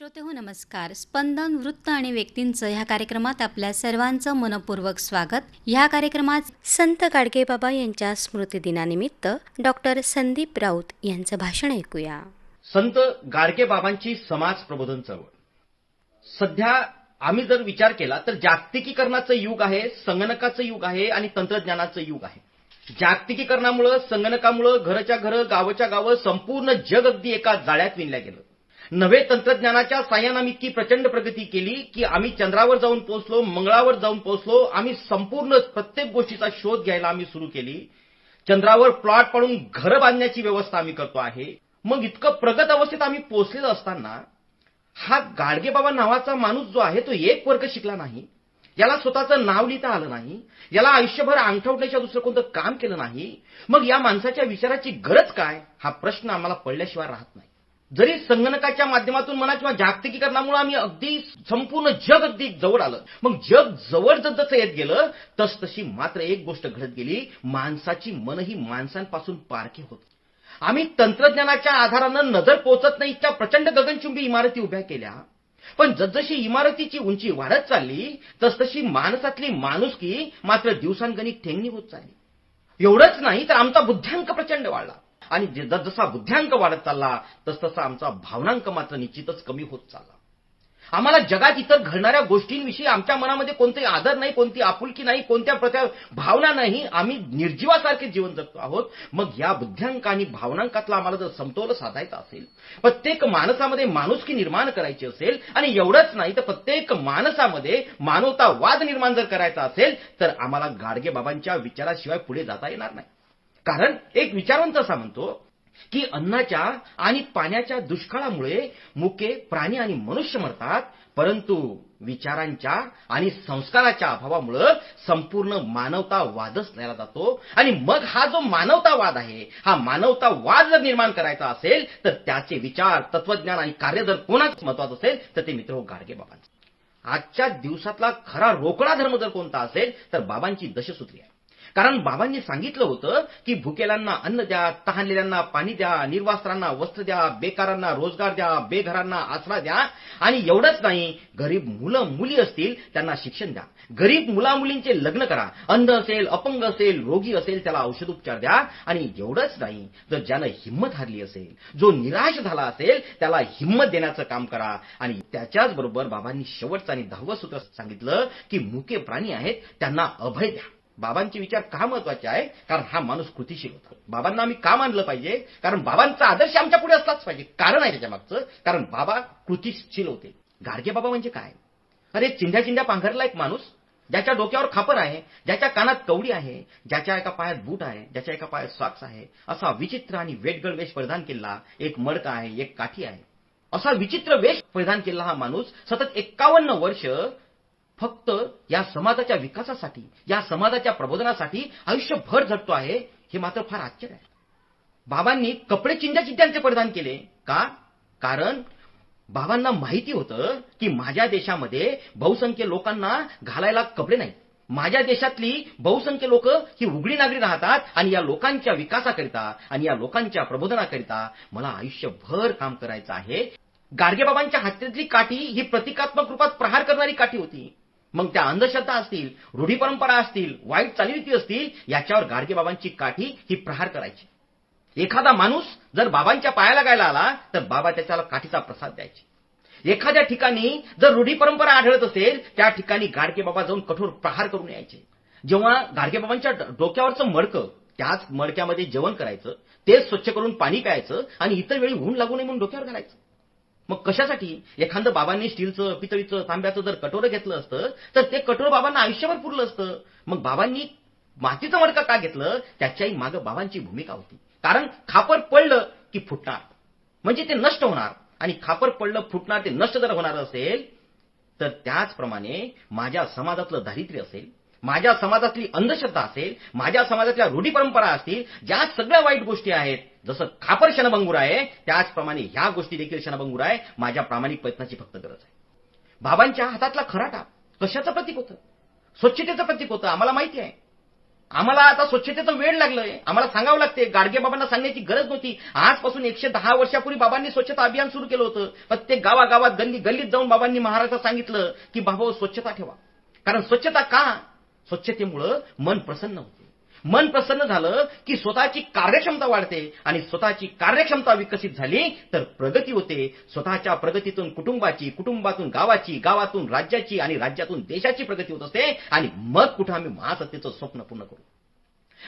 श्रोते हो नमस्कार. स्पंदन वृत्त आणि व्यक्तींचं ह्या कार्यक्रमात आपल्या सर्वांचं मनपूर्वक स्वागत. ह्या कार्यक्रमात संत गाडगेबाबा यांच्या स्मृतिदिनानिमित्त डॉक्टर संदीप राऊत यांचं भाषण ऐकूया. संत गाडगे बाबांची समाज प्रबोधन चळवळ. सध्या आम्ही जर विचार केला तर जागतिकीकरणाचं युग आहे संगणकाचं युग आहे आणि तंत्रज्ञानाचं युग आहे. जागतिकीकरणामुळं संगणकामुळं घरच्या घर गावच्या गावं संपूर्ण जग अगदी एका जाळ्यात विणल्या गेलं. नवे तंत्रज्ञानाच्या साह्यानं आम्ही इतकी प्रचंड प्रगती केली की आम्ही चंद्रावर जाऊन पोहोचलो मंगळावर जाऊन पोहोचलो आम्ही संपूर्ण प्रत्येक गोष्टीचा शोध घ्यायला आम्ही सुरू केली. चंद्रावर प्लॉट पाडून घरं बांधण्याची व्यवस्था आम्ही करतो आहे. मग इतकं प्रगत अवस्थेत आम्ही पोहोचलेलो असताना हा गाडगेबाबा नावाचा माणूस जो आहे तो एक वर्ग शिकला नाही. याला स्वतःचं नाव लिहिता आलं नाही. याला आयुष्यभर अंगठवण्याच्या दुसरं कोणतं काम केलं नाही. मग या माणसाच्या विचाराची गरज काय? हा प्रश्न आम्हाला पडल्याशिवाय राहत नाही. जरी संगणकाच्या माध्यमातून म्हणा किंवा जागतिकीकरणामुळे आम्ही अगदी संपूर्ण जग अगदी जवळ आलं. मग जग जवळ जसं येत गेलं तसतशी मात्र एक गोष्ट घडत गेली माणसाची मन ही माणसांपासून पारखी होत आम्ही तंत्रज्ञानाच्या आधारानं नजर पोचत नाही इतक्या प्रचंड गगनचुंबी इमारती उभ्या केल्या. पण जसजशी इमारतीची उंची वाढत चालली तसतशी माणसातली माणुसकी मात्र दिवसांगणिक ठेंगणी होत चालली. एवढंच नाही तर आमचा बुद्ध्यांक प्रचंड वाढला. आणि जसा बुद्ध्यांक वाढत चालला तसतसा आमचा भावनांक मात्र निश्चितच कमी होत चालला. आम्हाला जगात इतर घडणाऱ्या गोष्टींविषयी आमच्या मनामध्ये कोणते आदर नाही कोणती आपुलकी नाही कोणत्या प्रकार भावना नाही. आम्ही निर्जीवासारखे जीवन जगतो आहोत. मग या बुद्ध्यांक आणि भावनांकातला आम्हाला जर समतोल साधायचा असेल प्रत्येक माणसामध्ये माणुसकी निर्माण करायची असेल आणि एवढंच नाही तर प्रत्येक माणसामध्ये मानवतावाद निर्माण जर करायचा असेल तर आम्हाला गाडगे बाबांच्या विचाराशिवाय पुढे जाता येणार नाही. कारण एक विचारवंत असा म्हणतो की अन्नाच्या आणि पाण्याच्या दुष्काळामुळे मुके प्राणी आणि मनुष्य मरतात परंतु विचारांच्या आणि संस्काराच्या अभावामुळे संपूर्ण मानवतावादच नेला जातो. आणि मग हा जो मानवतावाद आहे हा मानवतावाद जर निर्माण करायचा असेल तर त्याचे विचार तत्वज्ञान आणि कार्य जर कोणाच महत्वाचं असेल तर ते मित्र हो गाडगे बाबांचं. आजच्या दिवसातला खरा रोकडा धर्म जर कोणता असेल तर बाबांची दशसूत्री आहे. कारण बाबांनी सांगितलं होतं की भुकेल्यांना अन्न द्या तहानलेल्यांना पाणी द्या निर्वास्त्रांना वस्त्र द्या बेकारांना रोजगार द्या बेघरांना आसरा द्या. आणि एवढंच नाही गरीब मुलं मुली असतील त्यांना शिक्षण द्या. गरीब मुला मुलींचे लग्न करा. अंध असेल अपंग असेल रोगी असेल त्याला औषधोपचार द्या. आणि एवढंच नाही जर ज्यानं हिंमत हारली असेल जो निराश झाला असेल त्याला हिंमत देण्याचं काम करा. आणि त्याच्याच बरोबर बाबांनी शेवटचं आणि दहावं सूत्र सांगितलं की मुके प्राणी आहेत त्यांना अभय द्या. बाबांचे विचार का महत्त्वाचे आहे? कारण हा माणूस कृतीशील होता. बाबांना आम्ही का मानलं पाहिजे? कारण बाबांचा आदर्श आमच्या पुढे असलाच पाहिजे. कारण आहे त्याच्या मागचं कारण बाबा कृतीशील होते. गाडगे बाबा म्हणजे काय? अरे चिंध्या चिंध्या पांघरला एक माणूस ज्याच्या डोक्यावर खापर आहे ज्याच्या कानात कवडी आहे ज्याच्या एका पायात बूट आहे ज्याच्या एका पायात सॉक्स आहे असा विचित्र आणि वेटगळ वेश परिधान केला एक मडका आहे एक काठी आहे. असा विचित्र वेश परिधान केला हा माणूस सतत एक्कावन्न वर्ष फक्त या समाजाच्या विकासासाठी या समाजाच्या प्रबोधनासाठी आयुष्यभर झटतो आहे हे मात्र फार आश्चर्य आहे. बाबांनी कपडे चिंध्या चिंध्यांचे परिधान केले. का? कारण बाबांना माहिती होतं की माझ्या देशामध्ये बहुसंख्य लोकांना घालायला कपडे नाही माझ्या देशातली बहुसंख्य लोक ही उघडी नागरी राहतात आणि या लोकांच्या विकासाकरिता आणि या लोकांच्या प्रबोधनाकरिता मला आयुष्यभर काम करायचं आहे. गाडगेबाबांच्या हत्येतली काठी ही प्रतिकात्मक रूपात प्रहार करणारी काठी होती. मग त्या अंधश्रद्धा असतील रूढी परंपरा असतील वाईट चालीरीती असतील याच्यावर गाडगेबाबांची काठी ही प्रहार करायची. एखादा माणूस जर बाबांच्या पायाला गायला आला तर बाबा त्याच्याला काठीचा प्रसाद द्यायचे. एखाद्या ठिकाणी जर रूढी परंपरा आढळत असेल त्या ठिकाणी गाडगेबाबा जाऊन कठोर प्रहार करून यायचे. जेव्हा गाडगेबाबांच्या डोक्यावरचं मडकं त्याच मडक्यामध्ये जेवण करायचं तेच स्वच्छ करून पाणी प्यायचं आणि इतर वेळी ऊन लागू नये म्हणून डोक्यावर घालायचं. मग कशासाठी? एखादं बाबांनी स्टीलचं पितळीचं तांब्याचं जर कटोरं घेतलं असतं तर ते कटोरं बाबांना आयुष्यभर पुरलं असतं. मग बाबांनी मातीचं मडकं का घेतलं? त्याच्याही मागं बाबांची भूमिका होती. कारण खापर पडलं की फुटणार. म्हणजे ते नष्ट होणार. आणि खापर पडलं फुटणार ते नष्ट जर होणार असेल तर त्याचप्रमाणे माझ्या समाजातलं दारिद्र्य असेल माझ्या समाजातली अंधश्रद्धा असेल माझ्या समाजातल्या रूढी परंपरा असतील ज्या सगळ्या वाईट गोष्टी आहेत जसं खापर क्षणभंगूर आहे त्याचप्रमाणे ह्या गोष्टी देखील क्षणभंगूर आहे माझ्या प्रामाणिक प्रयत्नाची फक्त गरज आहे. बाबांच्या हातातला खराटा कशाचं प्रतीक होतं? स्वच्छतेचं प्रतीक होतं आम्हाला माहिती आहे. आम्हाला आता स्वच्छतेचं वेळ लागलंय आम्हाला सांगावं लागते गाडगे बाबांना सांगण्याची गरज नव्हती. आजपासून एकशे दहा वर्षापूर्वी बाबांनी स्वच्छता अभियान सुरू केलं होतं. प्रत्येक गावागावात गल्ली गल्लीत जाऊन बाबांनी महाराष्ट्रात सांगितलं की बाबा स्वच्छता ठेवा. कारण स्वच्छता का? स्वच्छतेमुळं मन प्रसन्न होते. मन प्रसन्न झालं की स्वतःची कार्यक्षमता वाढते आणि स्वतःची कार्यक्षमता विकसित झाली तर प्रगती होते. स्वतःच्या प्रगतीतून कुटुंबाची कुटुंबातून गावाची गावातून राज्याची आणि राज्यातून देशाची प्रगती होत असते आणि मग कुठं आम्ही महासत्तेचं स्वप्न पूर्ण करू.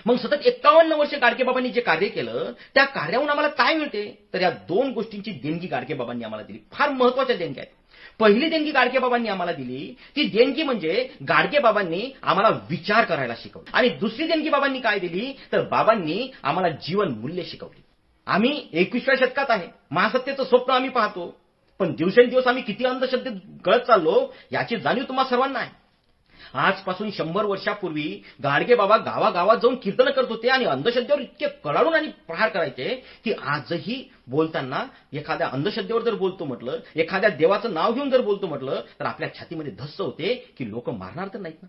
मग सतत एक्कावन्न वर्ष गाडगेबाबांनी जे कार्य केलं त्या कार्याहून आम्हाला काय मिळते? तर या दोन गोष्टींची देणगी गाडगेबाबांनी आम्हाला दिली. फार महत्त्वाच्या देणग्या आहेत. पहिली देणगी गाडगेबाबांनी आम्हाला दिली. ती देणगी म्हणजे गाडगेबाबांनी आम्हाला विचार करायला शिकवली. आणि दुसरी देणगी बाबांनी काय दिली? तर बाबांनी आम्हाला जीवन मूल्य शिकवली. आम्ही एकविसव्या शतकात आहे. महासत्तेचं स्वप्न आम्ही पाहतो. पण दिवसेंदिवस आम्ही किती अंधश्रद्धेत गळत चाललो याची जाणीव तुम्हाला सर्वांना आहे. आजपासून शंभर वर्षापूर्वी गाडगे बाबा गावागावात जाऊन कीर्तन करत होते आणि अंधश्रद्धेवर इतके कडाडून आणि प्रहार करायचे की आजही बोलताना एखाद्या अंधश्रद्धेवर जर बोलतो म्हटलं एखाद्या देवाचं नाव घेऊन जर बोलतो म्हटलं तर आपल्या छातीमध्ये धस्स होते की लोक मारणार तर नाहीत ना.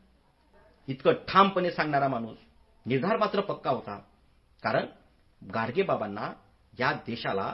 इतकं ठामपणे सांगणारा माणूस निर्धार मात्र पक्का होता. कारण गाडगे बाबांना या देशाला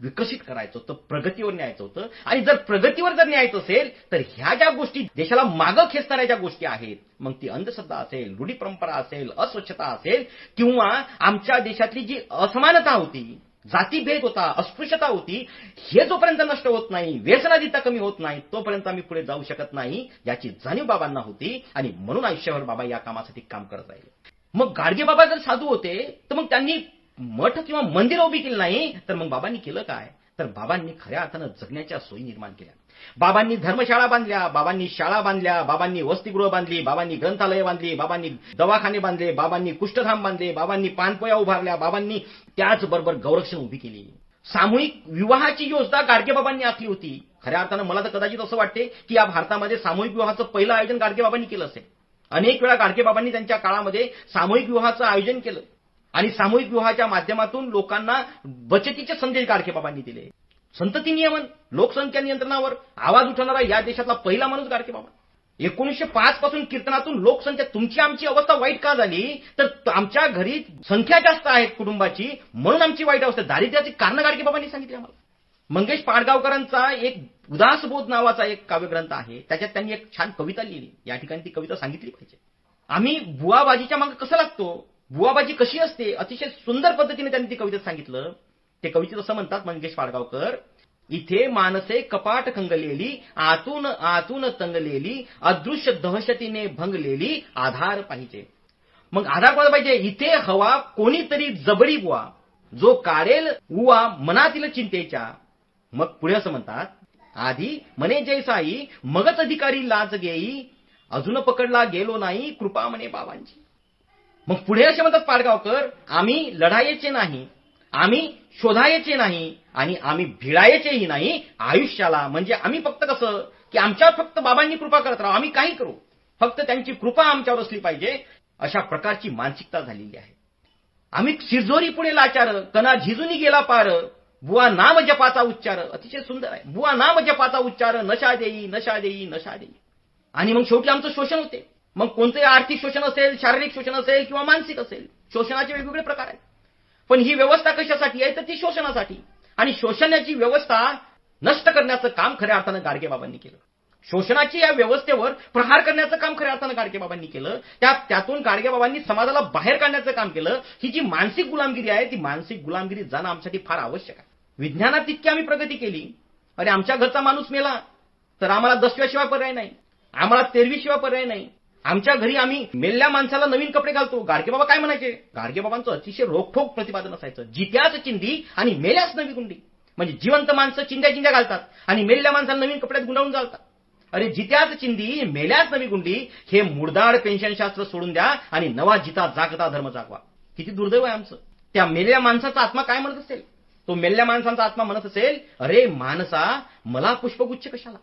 विकसित करायचं होतं प्रगतीवर न्यायचं होतं. आणि जर प्रगतीवर जर न्यायचं असेल तर ह्या ज्या गोष्टी देशाला मागं खेचणाऱ्या ज्या गोष्टी आहेत मग ती अंधश्रद्धा असेल रूढी परंपरा असेल अस्वच्छता असेल किंवा आमच्या देशातली जी असमानता होती जातीभेद होता अस्पृश्यता होती हे जोपर्यंत नष्ट होत नाही व्यसनाधिता कमी होत नाही तोपर्यंत आम्ही पुढे जाऊ शकत नाही याची जाणीव बाबांना होती. आणि म्हणून आयुष्यभर बाबा या कामासाठी काम करत राहिले. मग गाडगे बाबा जर साधू होते तर मग त्यांनी मठ किंवा मंदिर उभी केली नाही तर मग बाबांनी केलं काय? तर बाबांनी खऱ्या अर्थानं जगण्याच्या सोयी निर्माण केल्या. बाबांनी धर्मशाळा बांधल्या बाबांनी शाळा बांधल्या बाबांनी वसतिगृह बांधली बाबांनी ग्रंथालय बांधली बाबांनी दवाखाने बांधले बाबांनी कुष्ठधाम बांधले बाबांनी पानपोया उभारल्या बाबांनी त्याचबरोबर गौरक्षण उभी केली. सामूहिक विवाहाची योजना गाडगेबाबांनी आखली होती. खऱ्या अर्थानं मला तर कदाचित असं वाटते की या भारतामध्ये सामूहिक विवाहाचं पहिलं आयोजन गाडगेबाबांनी केलं असेल. अनेक वेळा गाडगेबाबांनी त्यांच्या काळामध्ये सामूहिक विवाहाचं आयोजन केलं. आणि सामूहिक विवाहाच्या माध्यमातून लोकांना बचतीचे संदेश गाडगेबाबांनी दिले. संतती नियमन लोकसंख्या नियंत्रणावर आवाज उठवणारा या देशातला पहिला माणूस गाडगेबाबा एकोणीशे पाच पासून कीर्तनातून लोकसंख्या तुमची आमची अवस्था वाईट का झाली? तर आमच्या घरी संख्या जास्त आहेत कुटुंबाची म्हणून आमची वाईट अवस्था दारिद्र्याची कारण गाडगेबाबांनी सांगितली आम्हाला. मंगेश पाडगावकरांचा एक उदासबोध नावाचा एक काव्यग्रंथ आहे. त्याच्यात त्यांनी एक छान कविता लिहिली. या ठिकाणी ती कविता सांगितली पाहिजे. आम्ही बुवाबाजीच्या मागे कसं लागतो? बुवाबाजी कशी असते? अतिशय सुंदर पद्धतीने त्यांनी ती कवितेत सांगितलं. ते कवितेत असं म्हणतात मंगेश पाडगावकर इथे मानसे कपाट खंगलेली आतून आतून तंगलेली अदृश्य दहशतीने भंगलेली आधार पाहिजे. मग आधार कोणाला पाहिजे? इथे हवा कोणीतरी जबरी बुवा. जो काढेल उवा मनातील चिंतेच्या. मग पुढे असं म्हणतात आधी मने जैसाई मगच अधिकारी लाच घेई अजून पकडला गेलो नाही कृपा म्हणे बाबांची. मग पुढे असे म्हणतात पाडगावकर आम्ही लढायचे नाही आम्ही शोधायचे नाही आणि आम्ही भिडायचेही नाही आयुष्याला. म्हणजे आम्ही फक्त कसं की आमच्यावर फक्त बाबांनी कृपा करत राहू आम्ही काही करू. फक्त त्यांची कृपा आमच्यावर असली पाहिजे. अशा प्रकारची मानसिकता झालेली आहे. आम्ही शिरजोरी पुढे लाचार कना झिजुनी गेला पार. बुवा नाम जपाचा उच्चार. अतिशय सुंदर आहे. बुवा नाम जपाचा उच्चार. नशा देई नशा देई नशा देई. आणि मग शेवटी आमचं शोषण होते. मग कोणतंही आर्थिक शोषण असेल शारीरिक शोषण असेल किंवा मानसिक असेल शोषणाचे वेगवेगळे प्रकार आहेत. पण ही व्यवस्था कशासाठी आहे? तर ती शोषणासाठी. आणि शोषणाची व्यवस्था नष्ट करण्याचं काम खऱ्या अर्थानं गाडगेबाबांनी केलं. शोषणाची या व्यवस्थेवर प्रहार करण्याचं काम खऱ्या अर्थानं गाडगेबाबांनी केलं. त्या त्यातून गाडगेबाबांनी समाजाला बाहेर काढण्याचं काम केलं. ही जी मानसिक गुलामगिरी आहे ती मानसिक गुलामगिरी जाणं आमच्यासाठी फार आवश्यक आहे. विज्ञानात तितकी आम्ही प्रगती केली. अरे आमच्या घरचा माणूस मेला तर आम्हाला दसव्याशिवाय पर्याय नाही. आम्हाला तेरवीशिवाय पर्याय नाही. आमच्या घरी आम्ही मेल्ल्या माणसाला नवीन कपडे घालतो. गाडगे बाबा काय म्हणायचे? गाडगे बाबांचं अतिशय रोखोक प्रतिपादन असायचं. जित्याच चिंधी आणि मेल्याच नवी गुंडी. म्हणजे जिवंत माणसं चिंध्या चिंध्या घालतात आणि मेल्ल्या माणसाला नवीन कपड्यात गुंडाळून जातात अरे जित्याच चिंधी मेल्याच नवी गुंडी हे मुडदाड पेन्शन शास्त्र सोडून द्या आणि नवा जिता जागता धर्म जागवा. किती दुर्दैव आहे आमचं. त्या मेल्या माणसाचा आत्मा काय म्हणत असेल? तो मेल्या माणसांचा आत्मा म्हणत असेल अरे माणसा मला पुष्पगुच्छ कशाला?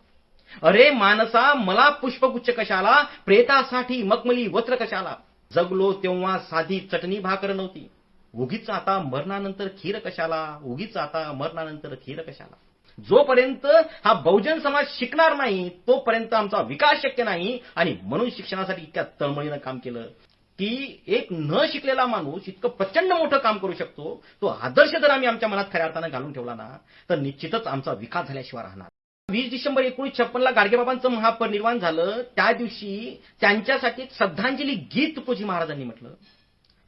अरे मानसा मला पुष्पगुच्छ कशाला? प्रेतासाठी मखमली वस्त्र कशाला? जगलो तेव्हा साधी चटणी भाकर नव्हती. उगीच आता मरणानंतर खीर कशाला? उगीच आता मरणानंतर खीर कशाला? जोपर्यंत हा बहुजन समाज शिकणार नाही तोपर्यंत आमचा विकास शक्य नाही. आणि म्हणून शिक्षणासाठी इतक्या तळमळीनं काम केलं. की एक न शिकलेला माणूस इतकं प्रचंड मोठं काम करू शकतो तो आदर्श जर आम्ही आमच्या मनात खऱ्या अर्थानं घालून ठेवला ना तर निश्चितच आमचा विकास झाल्याशिवाय राहणार. वीस डिसेंबर एकोणीस छप्पनला गाडगेबाबांचं महापरिनिर्वाण झालं. त्या दिवशी त्यांच्यासाठी श्रद्धांजली गीत तुकडोजी महाराजांनी म्हटलं.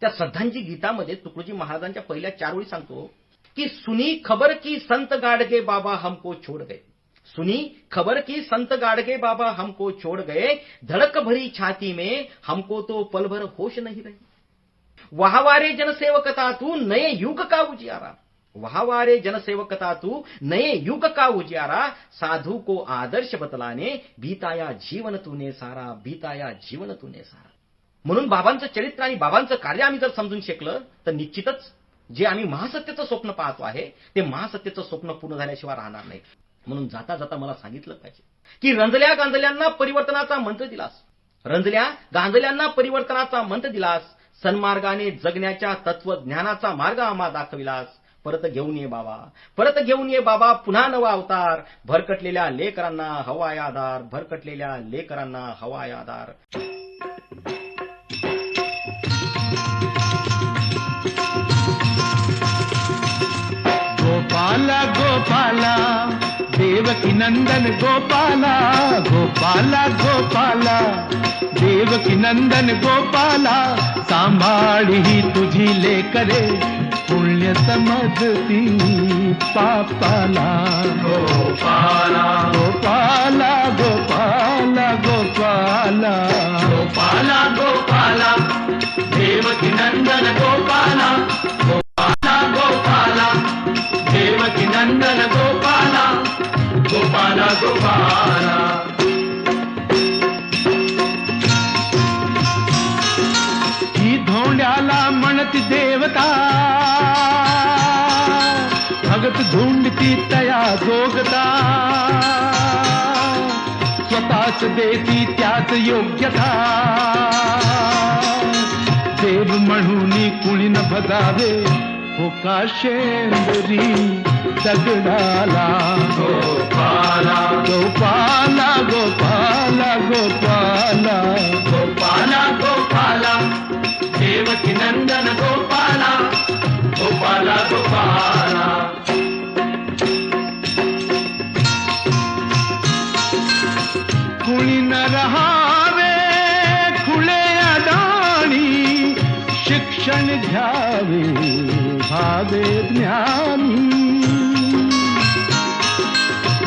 त्या श्रद्धांजली गीतामध्ये तुकडोजी महाराजांच्या पहिल्या चार ओळी सांगतो की सुनी खबर की संत गाडगे बाबा हमको छोड़ गए. सुनी खबर की संत गाडगे बाबा हमको छोड़ गए. धड़क भरी छाती में हमको तो पल भर होश नहीं रही. वाहवारे जनसेवकता तू नए युग का उजियारा. वहावारे जनसेवकता तू नए युग का उजियारा साधु को आदर्श बतलाने बीताया जीवन तूने सारा बीताया जीवन तूने सारा म्हणून बाबांचं चरित्र आणि बाबांचं कार्य आम्ही जर समजून शकलं तर निश्चितच जे आम्ही महासत्याचं स्वप्न पाहतो आहे ते महासत्याचं स्वप्न पूर्ण झाल्याशिवाय राहणार नाही. म्हणून जाता जाता मला सांगितलं पाहिजे की रंजल्या गांजल्यांना परिवर्तनाचा मंत्र दिलास. रंजल्या गांजल्यांना परिवर्तनाचा मंत्र दिलास. सन्मार्गाने जगण्याच्या तत्वज्ञानाचा मार्ग आम्हा दाखविलास. परत घेऊन ये बाबा. परत घेऊन ये बाबा पुन्हा नवा अवतार. भरकटलेल्या लेकरांना हवाय आधार भरकटलेल्या लेकरांना हवाय आधार गोपाला गोपाला देवकी नंदन गोपाला. गोपाला गोपाला देवकी नंदन गोपाला. सांभाळी ही तुझी लेकरे. पुण्य समजती पापाला हो, भगत धुंडती तया जोगता. स्वतःच देती त्याच योग्यता. देव म्हणून कुणी न भजावे हो का शेंदरी दगडाला गोपाला. गोपाला गोपाला गोपाला. गोपाला गोपाला. देवकी नंदन गोपाला. घ्यावे भावे ज्ञानी।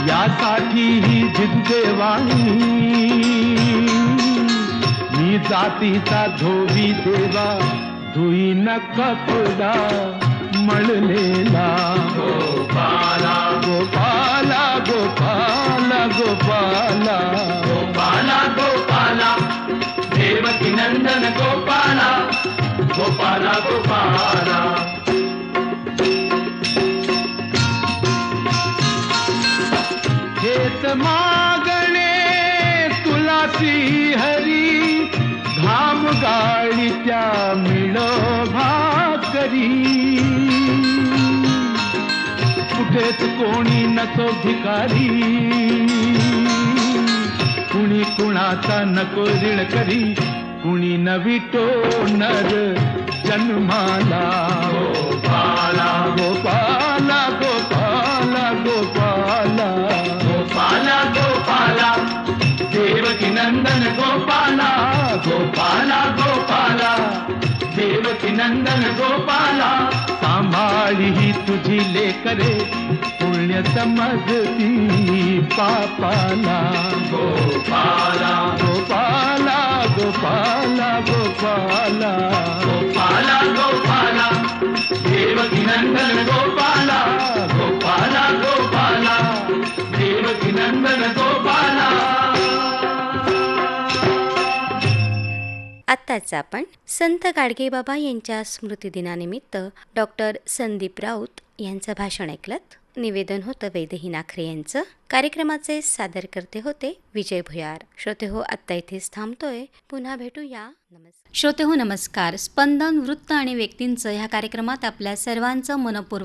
यासाठी ही जिद्देवाणी मी जातीचा धोबी देवा धुई न कपडा मळलेला गोपाला। गोपाला गोपाला गोपाला। गोपाला गोपाला। देवकी नंदन गोपाला। गोपाला गोपाला. हेत मागणे तुलासी हरी. घाम गाळी त्या भाकरी. कुठेच कोणी नको भिकारी. कुणी कुणाचा नको ऋण करी. कुणी नविटो नर जन्माला। गोपाला। गोपाला गोपाला गोपाला। गोपाला गोपाला। देवकी नंदन गोपाला। गोपाला गोपाला। देवकी नंदन गोपाला। सांभाळी ही तुझी लेकरे समजती पापाला. गोपाला. गोपाला गोपाला गोपाला. गोपाला गोपाला. देवकी नंदन गोपाला. गोपाला गोपाला. देवकी नंदन गोपाला. आत्ताच आपण संत गाडगेबाबा यांच्या स्मृतिदिनानिमित्त डॉक्टर संदीप राऊत यांचं भाषण ऐकलं निवेदन होतं वैदेही नाखरे यांचं. कार्यक्रमाचे सादरकर्ते होते विजय भुयार. श्रोते हो आत्ता इथेच थांबतोय. पुन्हा भेटूया. नमस्कार. श्रोते हो नमस्कार. स्पंदन वृत्त आणि व्यक्तींचं ह्या कार्यक्रमात आपल्या सर्वांचं मनपूर्वक